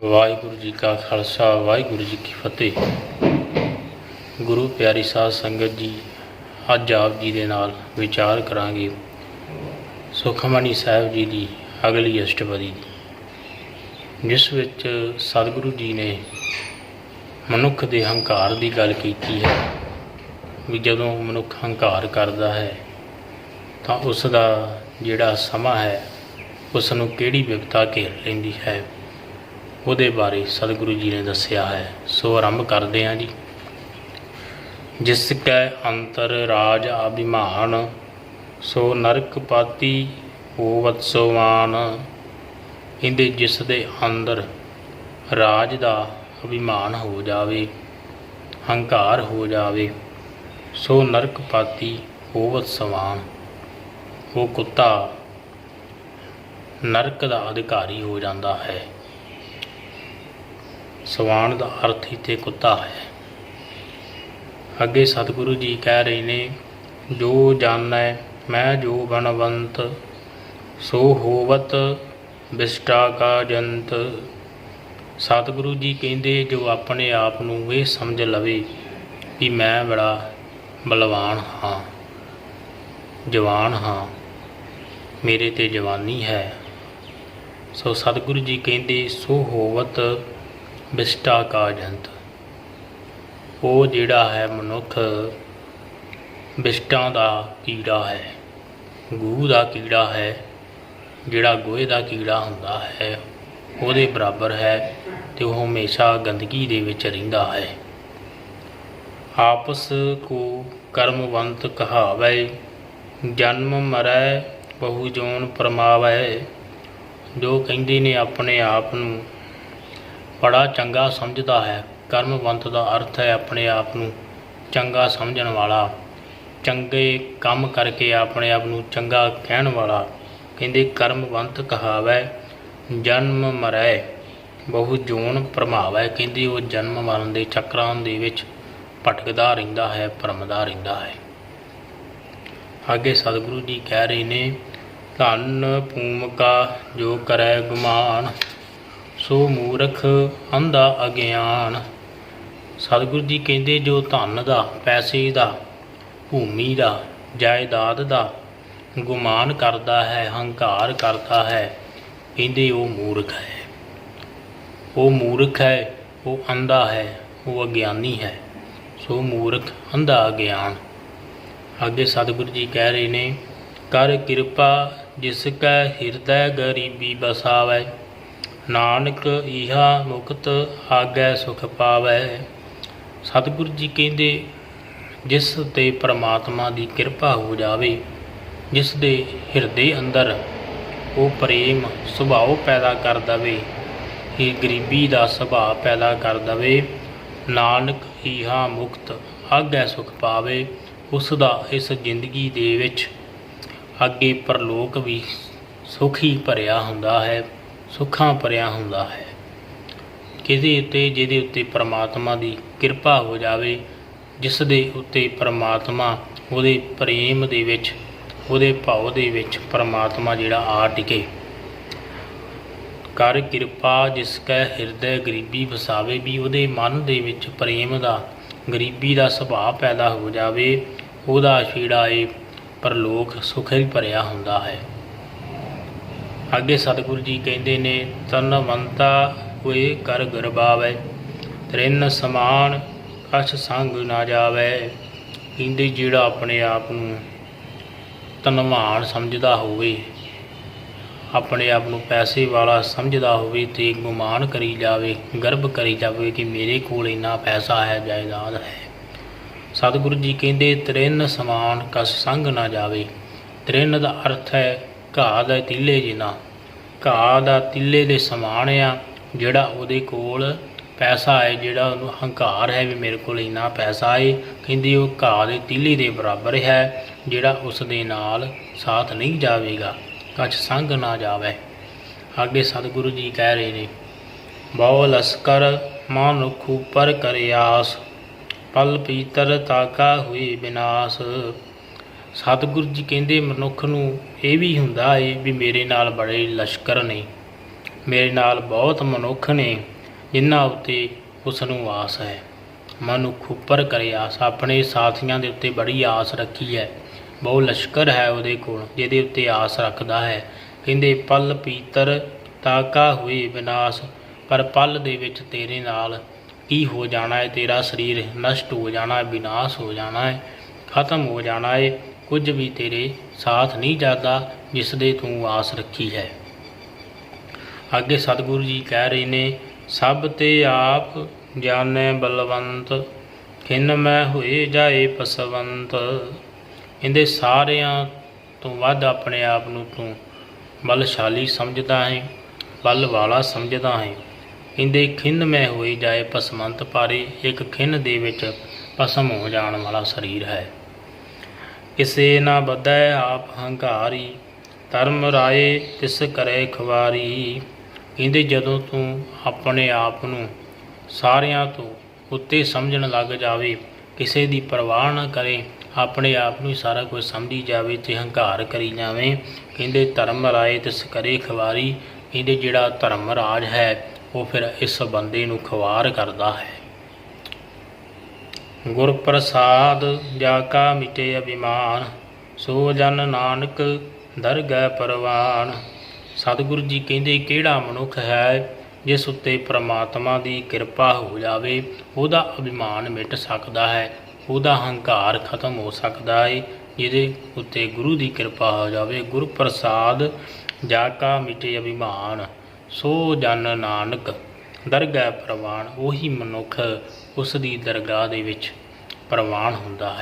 ਵਾਹਿਗੁਰੂ ਜੀ ਕਾ ਖਾਲਸਾ, ਵਾਹਿਗੁਰੂ ਜੀ ਕੀ ਫਤਿਹ। ਗੁਰੂ ਪਿਆਰੀ ਸਾਧ ਸੰਗਤ ਜੀ, ਅੱਜ ਆਪ ਜੀ ਦੇ ਨਾਲ ਵਿਚਾਰ ਕਰਾਂਗੇ ਸੁਖਮਨੀ ਸਾਹਿਬ ਜੀ ਦੀ ਅਗਲੀ ਅਸ਼ਟਪਦੀ ਦੀ, ਜਿਸ ਵਿੱਚ ਸਤਿਗੁਰੂ ਜੀ ਨੇ ਮਨੁੱਖ ਦੇ ਹੰਕਾਰ ਦੀ ਗੱਲ ਕੀਤੀ ਹੈ ਵੀ ਜਦੋਂ ਮਨੁੱਖ ਹੰਕਾਰ ਕਰਦਾ ਹੈ, ਤਾਂ ਉਸ ਦਾ ਜਿਹੜਾ ਸਮਾਂ ਹੈ ਉਸ ਨੂੰ ਕਿਹੜੀ ਵਿਪਤਾ ਘੇਰ ਲੈਂਦੀ ਹੈ? ਉਹਦੇ ਬਾਰੇ ਸਤਿਗੁਰੂ ਜੀ ਨੇ ਦੱਸਿਆ ਹੈ। ਸੋ ਆਰੰਭ ਕਰਦੇ ਹਾਂ ਜੀ। ਜਿਸ ਕੈ ਅੰਤਰ ਰਾਜ ਅਭਿਮਾਨ, ਸੋ ਨਰਕ ਪਾਤੀ ਹੋਵਤ ਸੋਵਾਨ ਇਹਦੇ ਜਿਸ ਦੇ ਅੰਦਰ ਰਾਜ ਦਾ ਅਭਿਮਾਨ ਹੋ ਜਾਵੇ, ਹੰਕਾਰ ਹੋ ਜਾਵੇ, ਸੋ ਨਰਕ ਪਾਤੀ ਹੋਵਤ ਸਵਾਨ ਉਹ ਕੁੱਤਾ ਨਰਕ ਦਾ ਅਧਿਕਾਰੀ ਹੋ ਜਾਂਦਾ ਹੈ। ਸਵਾਨ ਦਾ ਅਰਥ ਹੀ ਤੇ ਕੁੱਤਾ ਹੈ। ਅੱਗੇ ਸਤਿਗੁਰੂ ਜੀ ਕਹਿ ਰਹੇ ਨੇ, ਜੋ ਜਾਣੈ, ਮੈਂ ਜੋ ਬਨਵੰਤ ਸੋ ਹੋਵਤ ਬਿਸ਼ਟਾ ਕਾ ਜੰਤ ਸਤਿਗੁਰੂ ਜੀ ਕਹਿੰਦੇ, ਜੋ ਆਪਣੇ ਆਪ ਨੂੰ ਇਹ ਸਮਝ ਲਵੇ ਵੀ ਮੈਂ ਬੜਾ ਬਲਵਾਨ ਹਾਂ, ਜਵਾਨ ਹਾਂ, ਮੇਰੇ ਤੇ ਜਵਾਨੀ ਹੈ। ਸੋ ਸਤਿਗੁਰੂ ਜੀ ਕਹਿੰਦੇ, ਸੋ ਹੋਵਤ ਬਿਸ਼ਟਾ ਕਾ ਜੰਤ ਉਹ ਜਿਹੜਾ ਹੈ ਮਨੁੱਖ, ਬਿਸ਼ਟਾਂ ਦਾ ਕੀੜਾ ਹੈ। ਗੂਹ ਦਾ ਕੀੜਾ ਹੈ, ਜਿਹੜਾ ਗੋਹੇ ਦਾ ਕੀੜਾ ਹੁੰਦਾ ਹੈ, ਉਹਦੇ ਬਰਾਬਰ ਹੈ ਤੇ ਉਹ ਹਮੇਸ਼ਾ ਗੰਦਗੀ ਦੇ ਵਿੱਚ ਰਹਿੰਦਾ ਹੈ। ਆਪਸ ਕੋ ਕਰਮਵੰਤ ਕਹਾਵੈ, ਜਨਮ ਮਰੈ ਬਹੁ ਜੋਨ ਪਰਮਾਵੈ। ਜੋ ਕਹਿੰਦੇ ਨੇ ਆਪਣੇ ਆਪ ਨੂੰ ਬੜਾ ਚੰਗਾ ਸਮਝਦਾ ਹੈ। ਕਰਮਵੰਤ ਦਾ ਅਰਥ ਹੈ ਆਪਣੇ ਆਪ ਨੂੰ ਚੰਗਾ ਸਮਝਣ ਵਾਲਾ। ਚੰਗੇ ਕੰਮ ਕਰਕੇ ਆਪਣੇ ਆਪ ਨੂੰ ਚੰਗਾ ਕਹਿਣ ਵਾਲਾ। ਕਹਿੰਦੇ, ਕਰਮਵੰਤ ਕਹਾਵੈ, ਜਨਮ ਮਰੈ, ਬਹੁ ਜੋਨ ਪ੍ਰਮਾਵੈ ਕਹਿੰਦੇ, ਉਹ ਜਨਮ ਮਰਨ ਦੇ ਚੱਕਰਾਂ ਦੇ ਵਿੱਚ ਭਟਕਦਾ ਰਹਿੰਦਾ ਹੈ, ਭਰਮਦਾ ਰਹਿੰਦਾ ਹੈ। ਅੱਗੇ ਸਤਿਗੁਰੂ ਜੀ ਕਹਿ ਰਹੇ ਨੇ, ਧੰਨ ਭੂਮਿਕਾ ਜੋ ਕਰੈ ਗੁਮਾਨ ਸੋ ਮੂਰਖ ਅੰਧਾ ਅਗਿਆਨ। ਸਤਿਗੁਰੂ ਜੀ ਕਹਿੰਦੇ, ਜੋ ਧਨ ਦਾ, ਪੈਸੇ ਦਾ, ਭੂਮੀ ਦਾ, ਜਾਇਦਾਦ ਦਾ ਗੁਮਾਨ ਕਰਦਾ ਹੈ, ਹੰਕਾਰ ਕਰਦਾ ਹੈ, ਕਹਿੰਦੇ ਉਹ ਮੂਰਖ ਹੈ। ਉਹ ਮੂਰਖ ਹੈ, ਉਹ ਅੰਧਾ ਹੈ, ਉਹ ਅਗਿਆਨੀ ਹੈ। ਸੋ ਮੂਰਖ ਅੰਧਾ ਅਗਿਆਨ। ਅੱਗੇ ਸਤਿਗੁਰੂ ਜੀ ਕਹਿ ਰਹੇ ਨੇ, ਕਰ ਕਿਰਪਾ, ਜਿਸ ਕੈ ਹਿਰਦੈ ਗਰੀਬੀ ਬਸਾਵੈ ਨਾਨਕ ਇਹਾ ਮੁਕਤ ਆਗੈ ਸੁਖ ਪਾਵੈ। ਸਤਿਗੁਰੂ ਜੀ ਕਹਿੰਦੇ, ਜਿਸ ਤੇ ਪ੍ਰਮਾਤਮਾ ਦੀ ਕਿਰਪਾ ਹੋ ਜਾਵੇ, ਜਿਸ ਦੇ ਹਿਰਦੇ ਅੰਦਰ ਉਹ ਪ੍ਰੇਮ ਸੁਭਾਅ ਪੈਦਾ ਕਰ ਦਵੇ, ਇਹ ਗਰੀਬੀ ਦਾ ਸੁਭਾਅ ਪੈਦਾ ਕਰ ਦਵੇ। ਨਾਨਕ ਇਹਾ ਮੁਕਤ ਆਗੈ ਸੁਖ ਪਾਵੇ, ਉਸ ਦਾ ਇਸ ਜ਼ਿੰਦਗੀ ਦੇ ਵਿੱਚ ਅੱਗੇ ਪਰਲੋਕ ਵੀ ਸੁਖੀ ਭਰਿਆ ਹੁੰਦਾ ਹੈ। ਸੁੱਖਾਂ ਭਰਿਆ ਹੁੰਦਾ ਹੈ। ਕਿਹਦੇ ਉੱਤੇ, ਜਿਹਦੇ ਉੱਤੇ ਪ੍ਰਮਾਤਮਾ ਦੀ ਕਿਰਪਾ ਹੋ ਜਾਵੇ ਜਿਸ ਦੇ ਉੱਤੇ ਪ੍ਰਮਾਤਮਾ ਉਹਦੇ ਪ੍ਰੇਮ ਦੇ ਵਿੱਚ, ਉਹਦੇ ਭਾਵ ਦੇ ਵਿੱਚ ਪ੍ਰਮਾਤਮਾ ਜਿਹੜਾ ਆ ਟਿਕੇ। ਕਰ ਕਿਰਪਾ ਜਿਸ ਕੈ ਹਿਰਦੈ ਗਰੀਬੀ ਵਸਾਵੇ ਵੀ ਉਹਦੇ ਮਨ ਦੇ ਵਿੱਚ ਪ੍ਰੇਮ ਦਾ, ਗਰੀਬੀ ਦਾ ਸੁਭਾਅ ਪੈਦਾ ਹੋ ਜਾਵੇ, ਉਹਦਾ ਜਿਹੜਾ ਇਹ ਪਰਲੋਕ ਸੁਖ ਹੀ ਭਰਿਆ ਹੁੰਦਾ ਹੈ। ਅੱਗੇ ਸਤਿਗੁਰੂ ਜੀ ਕਹਿੰਦੇ ਨੇ ਤਨਵੰਤਾ ਹੋਏ ਕਰ ਗਰਬਾਵੇ, ਤ੍ਰਿਨ ਸਮਾਨ ਕਛ ਸੰਗ ਨਾ ਜਾਵੇ ਕਹਿੰਦੇ ਜਿਹੜਾ ਆਪਣੇ ਆਪ ਨੂੰ ਧਨਵਾਨ ਸਮਝਦਾ ਹੋਵੇ, ਆਪਣੇ ਆਪ ਨੂੰ ਪੈਸੇ ਵਾਲਾ ਸਮਝਦਾ ਹੋਵੇ ਤੇ ਗੁਮਾਨ ਕਰੀ ਜਾਵੇ ਗਰਭ ਕਰੀ ਜਾਵੇ ਕਿ ਮੇਰੇ ਕੋਲ ਇੰਨਾ ਪੈਸਾ ਹੈ, ਜਾਇਦਾਦ ਹੈ। ਸਤਿਗੁਰੂ ਜੀ ਕਹਿੰਦੇ, ਤ੍ਰਿਨ ਸਮਾਨ ਕਸ ਸੰਗ ਨਾ ਜਾਵੇ। ਤ੍ਰਿਨ ਦਾ ਅਰਥ ਹੈ ਘਾਹ ਦਾ ਤਿੱਲੇ ਜਿਨਾ। ਘਾਹ ਦਾ ਤਿੱਲੇ ਦੇ ਸਮਾਨ ਆ, ਜਿਹੜਾ ਉਹਦੇ ਕੋਲ ਪੈਸਾ ਹੈ ਜਿਹੜਾ ਉਹਨੂੰ ਹੰਕਾਰ ਹੈ ਵੀ ਮੇਰੇ ਕੋਲ ਇੰਨਾ ਪੈਸਾ ਹੈ ਕਹਿੰਦੀ ਉਹ ਘਾਹ ਦੇ ਤਿੱਲੇ ਦੇ ਬਰਾਬਰ ਹੈ, ਜਿਹੜਾ ਉਸ ਦੇ ਨਾਲ ਸਾਥ ਨਹੀਂ ਜਾਵੇਗਾ ਕੱਚ ਸੰਗ ਨਾ ਜਾਵੇ। ਅੱਗੇ ਸਤਿਗੁਰੂ ਜੀ ਕਹਿ ਰਹੇ ਨੇ, ਬਹੁ ਲਸਕਰ ਮਾਨੁਖ ਉਪਰ ਕਰਿਆਸ ਪਲ ਪੀਤਰ ਤਾਕਾ ਹੋਈ ਬਿਨਾਸ਼। ਸਤਿਗੁਰੂ ਜੀ ਕਹਿੰਦੇ, ਮਨੁੱਖ ਨੂੰ ਇਹ ਵੀ ਹੁੰਦਾ ਏ ਵੀ ਮੇਰੇ ਨਾਲ ਬੜੇ ਲਸ਼ਕਰ ਨੇ। ਮੇਰੇ ਨਾਲ ਬਹੁਤ ਮਨੁੱਖ ਨੇ, ਜਿਨ੍ਹਾਂ ਉੱਤੇ ਉਸ ਨੂੰ ਆਸ ਹੈ। ਮਨੁੱਖ ਉੱਪਰ ਕਰੇ ਆਸ, ਆਪਣੇ ਸਾਥੀਆਂ ਦੇ ਉੱਤੇ ਬੜੀ ਆਸ ਰੱਖੀ ਹੈ। ਬਹੁ ਲਸ਼ਕਰ ਹੈ ਉਹਦੇ ਕੋਲ, ਜਿਹਦੇ ਉੱਤੇ ਆਸ ਰੱਖਦਾ ਹੈ। ਕਹਿੰਦੇ, ਪਲ ਪੀਤਰ ਤਾਕਾ ਹੋਏ ਵਿਨਾਸ਼ ਪਰ ਪਲ ਦੇ ਵਿੱਚ ਤੇਰੇ ਨਾਲ ਕੀ ਹੋ ਜਾਣਾ ਹੈ ਤੇਰਾ ਸਰੀਰ ਨਸ਼ਟ ਹੋ ਜਾਣਾ ਹੈ ਵਿਨਾਸ਼ ਹੋ ਜਾਣਾ ਹੈ ਖਤਮ ਹੋ ਜਾਣਾ ਹੈ ਕੁਝ ਵੀ ਤੇਰੇ ਸਾਥ ਨਹੀਂ ਜਾਂਦਾ ਜਿਸ ਦੇ ਤੂੰ ਆਸ ਰੱਖੀ ਹੈ। ਅੱਗੇ ਸਤਿਗੁਰੂ ਜੀ ਕਹਿ ਰਹੇ ਨੇ, ਸਭ ਤੇ ਆਪ ਜਾਣੈ ਬਲਵੰਤ, ਖਿਨ ਮੈਂ ਹੋਏ ਜਾਏ ਪਸਵੰਤ। ਇਹਦੇ ਸਾਰਿਆਂ ਤੋਂ ਵੱਧ ਆਪਣੇ ਆਪ ਨੂੰ ਤੂੰ ਬਲਸ਼ਾਲੀ ਸਮਝਦਾ ਹੈ ਬਲ ਵਾਲਾ ਸਮਝਦਾ ਹੈ। ਕਹਿੰਦੇ ਖਿੰਨ ਮੈਂ ਹੋਏ ਜਾਏ ਪਸਮੰਤ ਪਾਰੇ ਇੱਕ ਖਿੰਨ ਦੇ ਵਿੱਚ ਪਸਮ ਹੋ ਜਾਣ ਵਾਲਾ ਸਰੀਰ ਹੈ। ਕਿਸੇ ਨਾ ਬਧੈ ਆਪ ਹੰਕਾਰੀ, ਧਰਮ ਰਾਏ ਤਿਸ ਕਰੇ ਖਵਾਰੀ। ਕਹਿੰਦੇ ਜਦੋਂ ਤੂੰ ਆਪਣੇ ਆਪ ਨੂੰ ਸਾਰਿਆਂ ਤੋਂ ਉੱਤੇ ਸਮਝਣ ਲੱਗ ਜਾਵੇ, ਕਿਸੇ ਦੀ ਪਰਵਾਹ ਨਾ ਕਰੇ, ਆਪਣੇ ਆਪ ਨੂੰ ਹੀ ਸਾਰਾ ਕੁਝ ਸਮਝੀ ਜਾਵੇ ਤੇ ਹੰਕਾਰ ਕਰੀ ਜਾਵੇ। ਕਹਿੰਦੇ ਧਰਮ ਰਾਏ ਤਿਸ ਕਰੇ ਖਵਾਰੀ, ਕਹਿੰਦੇ ਜਿਹੜਾ ਧਰਮ ਰਾਜ ਹੈ, ਉਹ ਫਿਰ ਇਸ ਬੰਦੇ ਨੂੰ ਖਵਾਰ ਕਰਦਾ ਹੈ। ਗੁਰ ਪ੍ਰਸਾਦ ਜਾ ਕਾ ਮਿਟੇ ਅਭਿਮਾਨ, ਸੋ ਜਨ ਨਾਨਕ ਦਰਗਹਿ ਪਰਵਾਨ। ਸਤਿਗੁਰੂ ਜੀ ਕਹਿੰਦੇ, ਕਿਹੜਾ ਮਨੁੱਖ ਹੈ ਜਿਸ ਉੱਤੇ ਪ੍ਰਮਾਤਮਾ ਦੀ ਕਿਰਪਾ ਹੋ ਜਾਵੇ, ਉਹਦਾ ਅਭਿਮਾਨ ਮਿਟ ਸਕਦਾ ਹੈ, ਉਹਦਾ ਹੰਕਾਰ ਖਤਮ ਹੋ ਸਕਦਾ ਹੈ ਜਿਹਦੇ ਉੱਤੇ ਗੁਰੂ ਦੀ ਕਿਰਪਾ ਹੋ ਜਾਵੇ। ਗੁਰ ਪ੍ਰਸਾਦ ਜਾ ਕਾ ਮਿਟੇ ਅਭਿਮਾਨ, ਸੋ ਜਨ ਨਾਨਕ ਦਰਗਹਿ ਪ੍ਰਵਾਨ, ਉਹੀ ਮਨੁੱਖ ਉਸ ਦੀ ਦਰਗਾਹ ਦੇ ਵਿੱਚ ਪ੍ਰਵਾਨ ਹੁੰਦਾ ਹੈ।